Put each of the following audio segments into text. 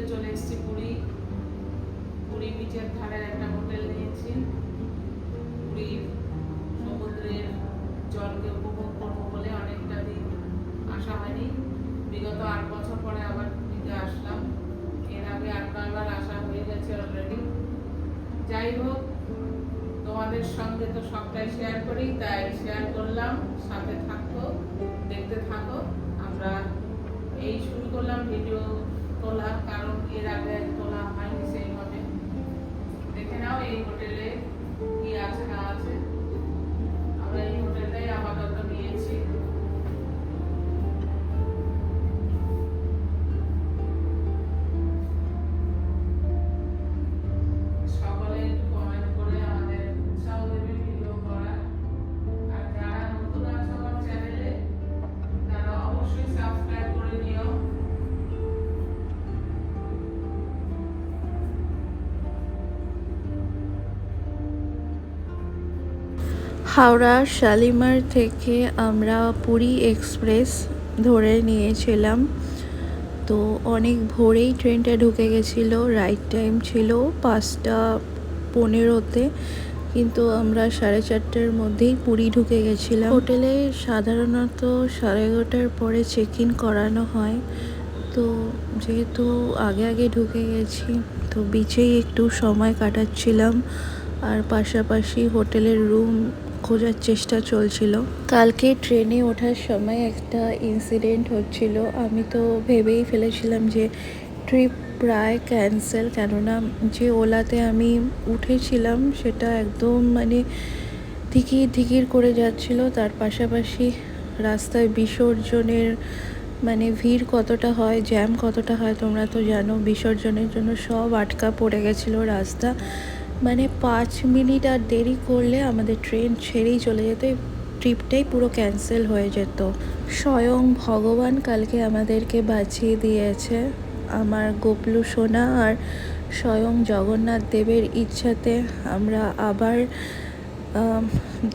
হোটেলে চলে এসেছি, পুরী। পুরী বিচের ধারের একটা হোটেল নিয়েছি। পুরীর সমুদ্রের জলকে উপভোগ করব বলে অনেকটা দিন আসা হয়নি। বিগত আট বছর পরে আবার পুরীতে আসলাম। এর আগে আট নয়বার আসা হয়ে গেছে অলরেডি যাই হোক, তোমাদের সঙ্গে তো সবটাই শেয়ার করি, তাই শেয়ার করলাম। সাথে থাকো, দেখতে থাকো। আমরা এই শুরু করলাম ভিডিও তোলা কারণ এর আগে তোলা হাওড়া শালিমার থেকে আমরা পুরী এক্সপ্রেস ধরে নিয়েছিলাম। তো অনেক ভোরেই ট্রেনটা ঢুকে গেছিল, রাইট টাইম ছিল পাঁচটা পনেরোতে। কিন্তু আমরা সাড়ে চারটের মধ্যেই পুরী ঢুকে গেছিলাম। হোটেলে সাধারণত সাড়ে এগারোটার পরে চেক ইন করানো হয়। তো যেহেতু আগে আগে ঢুকে গেছি, তো বিচেই একটু সময় কাটাচ্ছিলাম। আর পাশাপাশি হোটেলের রুম খোঁজার চেষ্টা চলছিল। কালকে ট্রেনে ওঠার সময় একটা ইনসিডেন্ট হচ্ছিল। আমি তো ভেবেই ফেলেছিলাম যে ট্রিপ প্রায় ক্যান্সেল কেননা যে ওলাতে আমি উঠেছিলাম সেটা একদম মানে ধিকির ধিকির করে যাচ্ছিল। তার পাশাপাশি রাস্তায় বিসর্জনের মানে ভিড় কতটা হয় জ্যাম কতটা হয় তোমরা তো জানো, বিসর্জনের জন্য সব আটকা পড়ে গেছিল রাস্তা। মানে পাঁচ মিনিট আর দেরি করলে আমাদের ট্রেন ছেড়েই চলে যেত ট্রিপটাই পুরো ক্যান্সেল হয়ে যেত। স্বয়ং ভগবান কালকে আমাদেরকে বাঁচিয়ে দিয়েছে। আমার গোপলু সোনা আর স্বয়ং জগন্নাথ দেবের ইচ্ছাতে আমরা আবার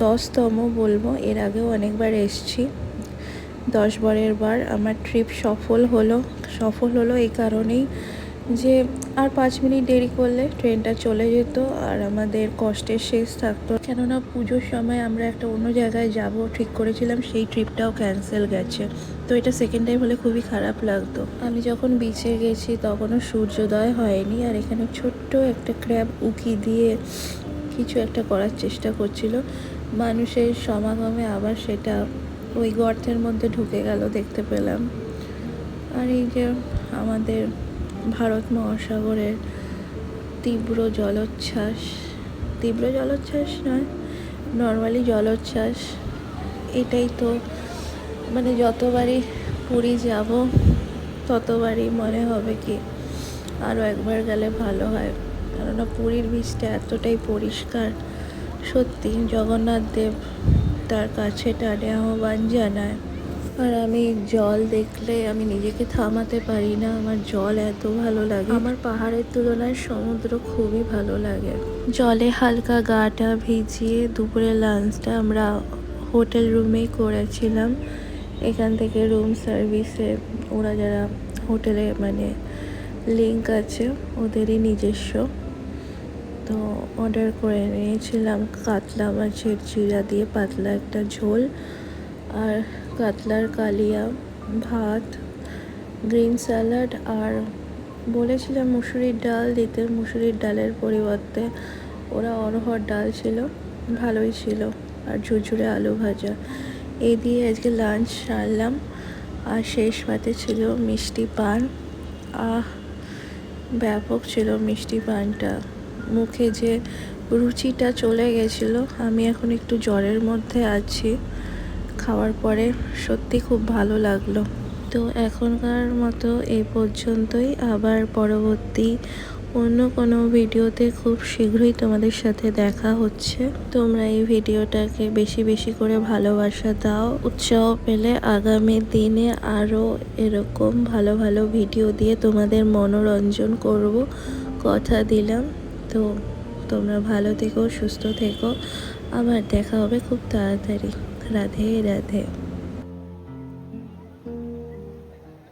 দশতম বলব, এর আগেও অনেকবার এসছি। দশ বারের বার আমার ট্রিপ সফল হলো সফল হলো এই কারণেই যে আর পাঁচ মিনিট দেরি করলে ট্রেনটা চলে যেত আর আমাদের কষ্টের শেষ থাকতো। কেননা পুজোর সময় আমরা একটা অন্য জায়গায় যাব, ঠিক করেছিলাম, সেই ট্রিপটাও ক্যান্সেল গেছে। তো এটা সেকেন্ড টাইম হলে খুবই খারাপ লাগতো। আমি যখন বিচে গেছি তখনও সূর্যোদয় হয়নি আর এখানে ছোট্ট একটা ক্র্যাব উকি দিয়ে কিছু একটা করার চেষ্টা করছিল। মানুষের সমাগমে আবার সেটা ওই গর্তের মধ্যে ঢুকে গেল, দেখতে পেলাম। আর এই যে আমাদের ভারত মহাসাগরের তীব্র জলোচ্ছ্বাস। তীব্র জলোচ্ছ্বাস নয় নর্মালি জলোচ্ছ্বাস। এটাই তো মানে যতবারই পুরী যাব, ততবারই মনে হবে কি আরও একবার গেলে ভালো হয়। কেননা পুরীর বীজটা এতটাই পরিষ্কার। সত্যি জগন্নাথ দেব তার কাছে টানে আহ্বান জানায়। আর আমি জল দেখলে আমি নিজেকে থামাতে পারি না। আমার জল এত ভালো লাগে। আমার পাহাড়ের তুলনায় সমুদ্র খুবই ভালো লাগে। জলে হালকা গাটা ভিজিয়ে দুপুরে লাঞ্চটা আমরা হোটেল রুমেই করেছিলাম। এখান থেকে রুম সার্ভিসে ওরা যারা হোটেলে মানে লিঙ্ক আছে, ওদেরই নিজস্ব। তো অর্ডার করে নিয়েছিলাম। কাতলা মাছের চিরা দিয়ে পাতলা একটা ঝোল। আর কাতলার কালিয়া, ভাত, গ্রিন স্যালাড আর বলেছিলাম মুসুরির ডাল দিতে মুসুরির ডালের পরিবর্তে ওরা অরহর ডাল ছিল, ভালোই ছিল আর ঝুরঝুরে আলু ভাজা। এই দিয়ে আজকে লাঞ্চ সারলাম আর শেষ পাতে ছিল মিষ্টি পান। আহ, ব্যাপক ছিল মিষ্টি পানটা। মুখে যে রুচিটা চলে গেছিল, আমি এখন একটু জ্বরের মধ্যে আছি। খাওয়ার পরে সত্যি খুব ভালো লাগল। তো এখনকার মতো এই পর্যন্তই। আবার পরবর্তী অন্য কোনো ভিডিওতে খুব শীঘ্রই তোমাদের সাথে দেখা হচ্ছে। তোমরা এই ভিডিওটাকে বেশি বেশি করে ভালোবাসা দাও। উৎসাহ পেলে আগামী দিনে আরও এরকম ভালো ভালো ভিডিও দিয়ে তোমাদের মনোরঞ্জন করব কথা দিলাম। তো তোমরা ভালো থেকো, সুস্থ থেকো। আবার দেখা হবে খুব তাড়াতাড়ি। রাধে রাধে